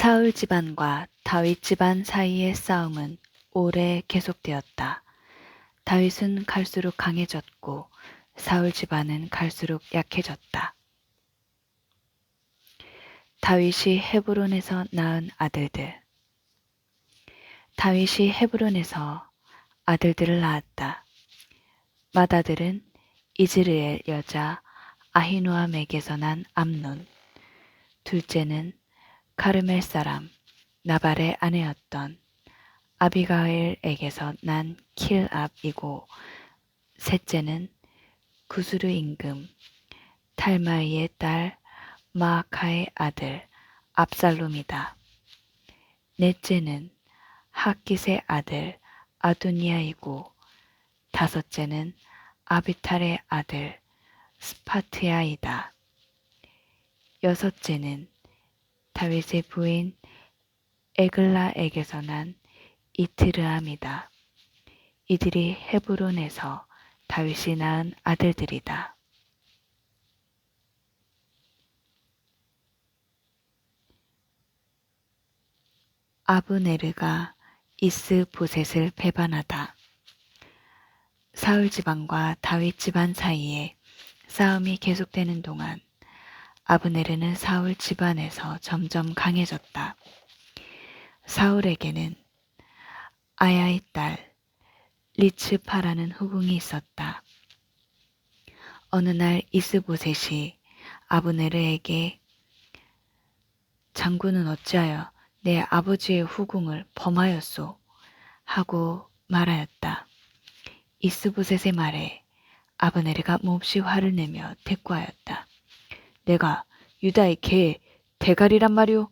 사울 집안과 다윗 집안 사이의 싸움은 오래 계속되었다. 다윗은 갈수록 강해졌고 사울 집안은 갈수록 약해졌다. 다윗이 헤브론에서 낳은 아들들. 다윗이 헤브론에서 아들들을 낳았다. 맏아들은 이즈르엘 여자 아히노암에게서 난 암논. 둘째는 카르멜 사람 나발의 아내였던 아비가일에게서 난 킬압이고 셋째는 구스르 임금 탈마이의 딸 마아카의 아들 압살롬이다. 넷째는 하깃의 아들 아도니아이고 다섯째는 아비탈의 아들 스파트야이다. 여섯째는 다윗의 부인 에글라에게서 난 이트르암이다. 이들이 헤브론에서 다윗이 낳은 아들들이다. 아브네르가 이스 보셋을 배반하다. 사울 집안과 다윗 집안 사이에 싸움이 계속되는 동안 아브네르는 사울 집안에서 점점 강해졌다. 사울에게는 아야의 딸 리츠파라는 후궁이 있었다. 어느 날 이스보셋이 아브네르에게 장군은 어찌하여 내 아버지의 후궁을 범하였소 하고 말하였다. 이스보셋의 말에 아브네르가 몹시 화를 내며 대꾸하였다. 내가 유다의 개의 대가리란 말이오.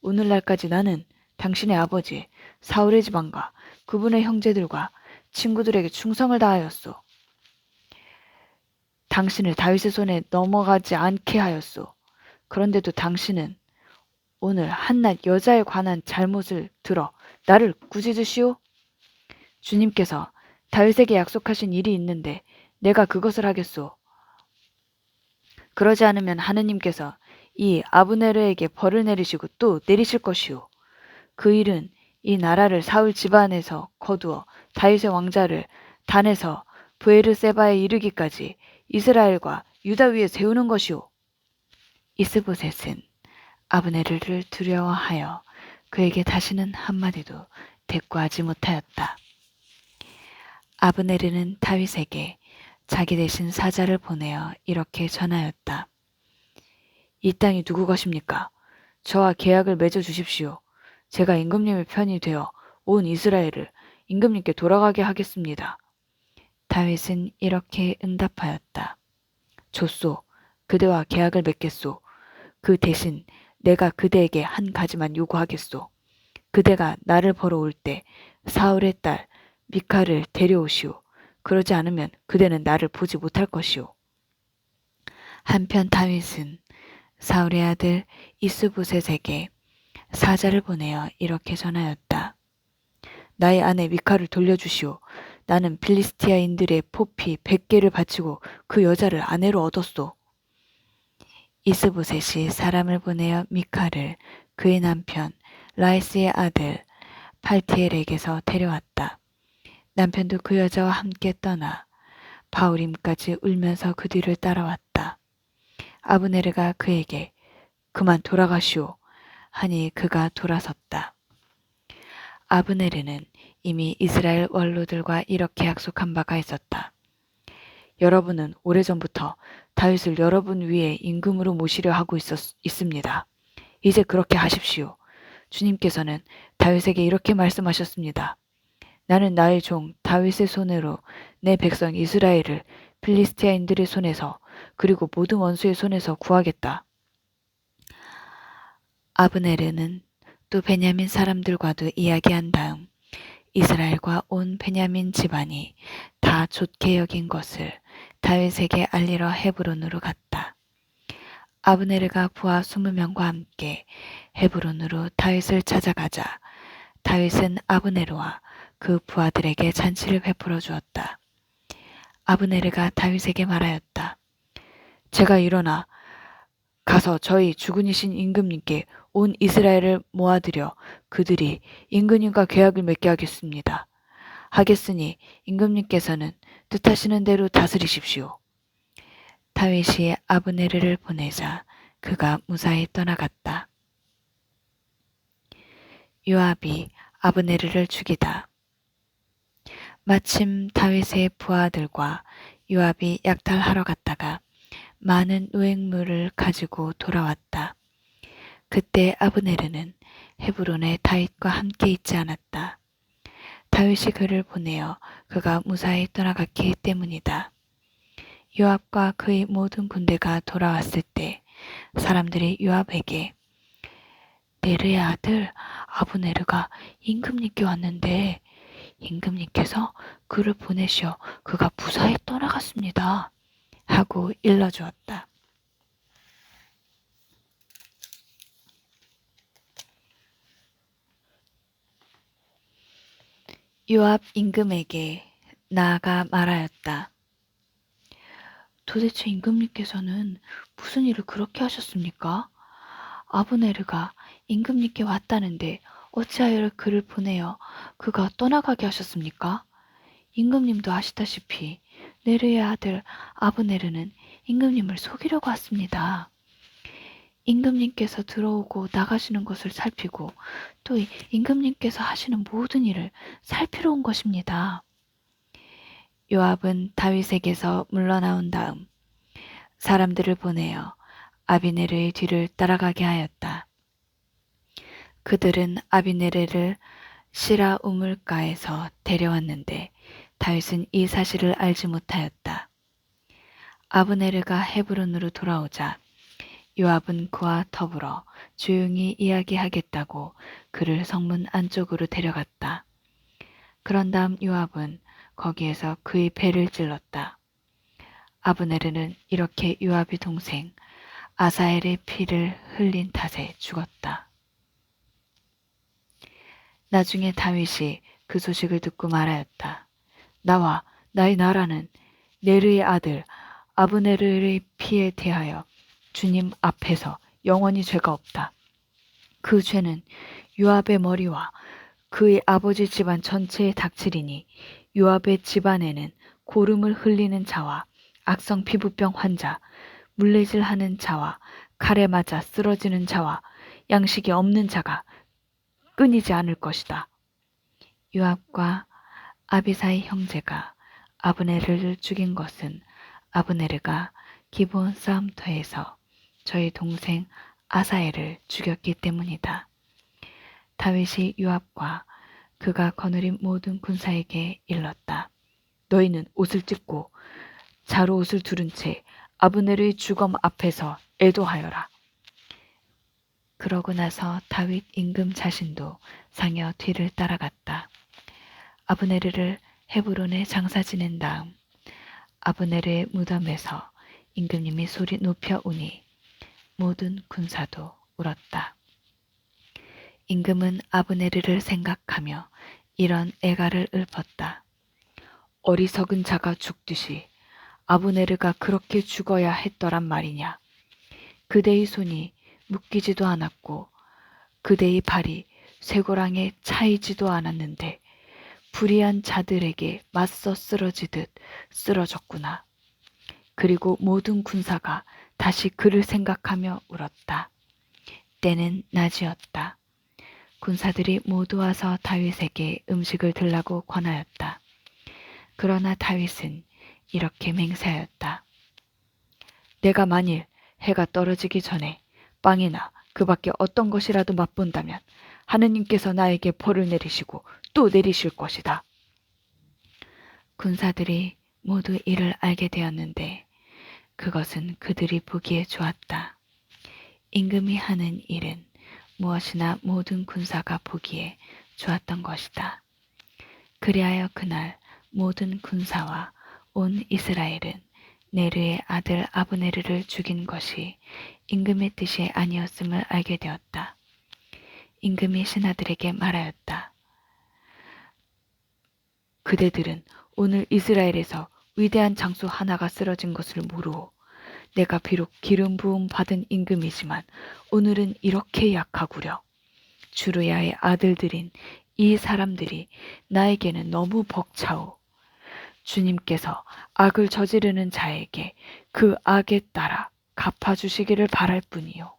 오늘날까지 나는 당신의 아버지 사울의 집안과 그분의 형제들과 친구들에게 충성을 다하였소. 당신을 다윗의 손에 넘어가지 않게 하였소. 그런데도 당신은 오늘 한낱 여자에 관한 잘못을 들어 나를 꾸짖으시오? 주님께서 다윗에게 약속하신 일이 있는데 내가 그것을 하겠소. 그러지 않으면 하느님께서 이 아브네르에게 벌을 내리시고 또 내리실 것이오. 그 일은 이 나라를 사울 집안에서 거두어 다윗의 왕자를 단에서 브에르세바에 이르기까지 이스라엘과 유다 위에 세우는 것이오. 이스보셋은 아브네르를 두려워하여 그에게 다시는 한마디도 대꾸하지 못하였다. 아브네르는 다윗에게 자기 대신 사자를 보내어 이렇게 전하였다. 이 땅이 누구 것입니까? 저와 계약을 맺어 주십시오. 제가 임금님의 편이 되어 온 이스라엘을 임금님께 돌아가게 하겠습니다. 다윗은 이렇게 응답하였다. 좋소. 그대와 계약을 맺겠소. 그 대신 내가 그대에게 한 가지만 요구하겠소. 그대가 나를 벌어 올때 사울의 딸 미카를 데려오시오. 그러지 않으면 그대는 나를 보지 못할 것이오. 한편 다윗은 사울의 아들 이스보셋에게 사자를 보내어 이렇게 전하였다. 나의 아내 미카를 돌려주시오. 나는 필리스티아인들의 포피 100개를 바치고 그 여자를 아내로 얻었소. 이스보셋이 사람을 보내어 미카를 그의 남편 라이스의 아들 팔티엘에게서 데려왔다. 남편도 그 여자와 함께 떠나 바울임까지 울면서 그 뒤를 따라왔다. 아브네르가 그에게 그만 돌아가시오 하니 그가 돌아섰다. 아브네르는 이미 이스라엘 원로들과 이렇게 약속한 바가 있었다. 여러분은 오래전부터 다윗을 여러분 위에 임금으로 모시려 하고 있었, 있습니다. 이제 그렇게 하십시오. 주님께서는 다윗에게 이렇게 말씀하셨습니다. 나는 나의 종 다윗의 손으로 내 백성 이스라엘을 필리스티아인들의 손에서 그리고 모든 원수의 손에서 구하겠다. 아브네르는 또 베냐민 사람들과도 이야기한 다음 이스라엘과 온 베냐민 집안이 다 좋게 여긴 것을 다윗에게 알리러 헤브론으로 갔다. 아브네르가 부하 스무 명과 함께 헤브론으로 다윗을 찾아가자 다윗은 아브네르와 그 부하들에게 잔치를 베풀어 주었다. 아브네르가 다윗에게 말하였다. 제가 일어나 가서 저희 주군이신 임금님께 온 이스라엘을 모아들여 그들이 임금님과 계약을 맺게 하겠습니다. 하겠으니 임금님께서는 뜻하시는 대로 다스리십시오. 다윗이 아브네르를 보내자 그가 무사히 떠나갔다. 요압이 아브네르를 죽이다. 마침 다윗의 부하들과 요압이 약탈하러 갔다가 많은 노획물을 가지고 돌아왔다. 그때 아브네르는 헤브론에 다윗과 함께 있지 않았다. 다윗이 그를 보내어 그가 무사히 떠나갔기 때문이다. 요압과 그의 모든 군대가 돌아왔을 때 사람들이 요압에게 네르의 아들 아브네르가 임금님께 왔는데 임금님께서 그를 보내시어 그가 무사히 떠나갔습니다. 하고 일러주었다. 요압 임금에게 나아가 말하였다. 도대체 임금님께서는 무슨 일을 그렇게 하셨습니까? 아브네르가 임금님께 왔다는데 어찌하여 그를 보내어 그가 떠나가게 하셨습니까? 임금님도 아시다시피 네르의 아들 아브네르는 임금님을 속이려고 왔습니다. 임금님께서 들어오고 나가시는 것을 살피고 또 임금님께서 하시는 모든 일을 살피러 온 것입니다. 요압은 다윗에게서 물러나온 다음 사람들을 보내어 아비네르의 뒤를 따라가게 하였다. 그들은 아비네르를 시라 우물가에서 데려왔는데 다윗은 이 사실을 알지 못하였다. 아브네르가 헤브론으로 돌아오자 요압은 그와 더불어 조용히 이야기하겠다고 그를 성문 안쪽으로 데려갔다. 그런 다음 요압은 거기에서 그의 배를 찔렀다. 아브네르는 이렇게 요압의 동생 아사엘의 피를 흘린 탓에 죽었다. 나중에 다윗이 그 소식을 듣고 말하였다. 나와 나의 나라는 네르의 아들 아브네르의 피에 대하여 주님 앞에서 영원히 죄가 없다. 그 죄는 요압의 머리와 그의 아버지 집안 전체에 닥치리니 요압의 집안에는 고름을 흘리는 자와 악성 피부병 환자, 물레질하는 자와 칼에 맞아 쓰러지는 자와 양식이 없는 자가 끊이지 않을 것이다. 요압과 아비사의 형제가 아브네르를 죽인 것은 아브네르가 기본 싸움터에서 저희 동생 아사엘을 죽였기 때문이다. 다윗이 요압과 그가 거느린 모든 군사에게 일렀다. 너희는 옷을 찢고 자루 옷을 두른 채 아브네르의 주검 앞에서 애도하여라. 그러고 나서 다윗 임금 자신도 상여 뒤를 따라갔다. 아브네르를 헤브론에 장사 지낸 다음 아브네르의 무덤에서 임금님이 소리 높여 우니 모든 군사도 울었다. 임금은 아브네르를 생각하며 이런 애가를 읊었다. 어리석은 자가 죽듯이 아브네르가 그렇게 죽어야 했더란 말이냐. 그대의 손이 묶이지도 않았고 그대의 발이 쇠고랑에 차이지도 않았는데 불의한 자들에게 맞서 쓰러지듯 쓰러졌구나. 그리고 모든 군사가 다시 그를 생각하며 울었다. 때는 낮이었다. 군사들이 모두 와서 다윗에게 음식을 들라고 권하였다. 그러나 다윗은 이렇게 맹세하였다. 내가 만일 해가 떨어지기 전에 빵이나 그 밖에 어떤 것이라도 맛본다면 하느님께서 나에게 벌을 내리시고 또 내리실 것이다. 군사들이 모두 이를 알게 되었는데 그것은 그들이 보기에 좋았다. 임금이 하는 일은 무엇이나 모든 군사가 보기에 좋았던 것이다. 그리하여 그날 모든 군사와 온 이스라엘은 네르의 아들 아브네르를 죽인 것이 임금의 뜻이 아니었음을 알게 되었다. 임금이 신하들에게 말하였다. 그대들은 오늘 이스라엘에서 위대한 장수 하나가 쓰러진 것을 모르고 내가 비록 기름 부음 받은 임금이지만 오늘은 이렇게 약하구려. 주루야의 아들들인 이 사람들이 나에게는 너무 벅차오. 주님께서 악을 저지르는 자에게 그 악에 따라 갚아주시기를 바랄 뿐이요.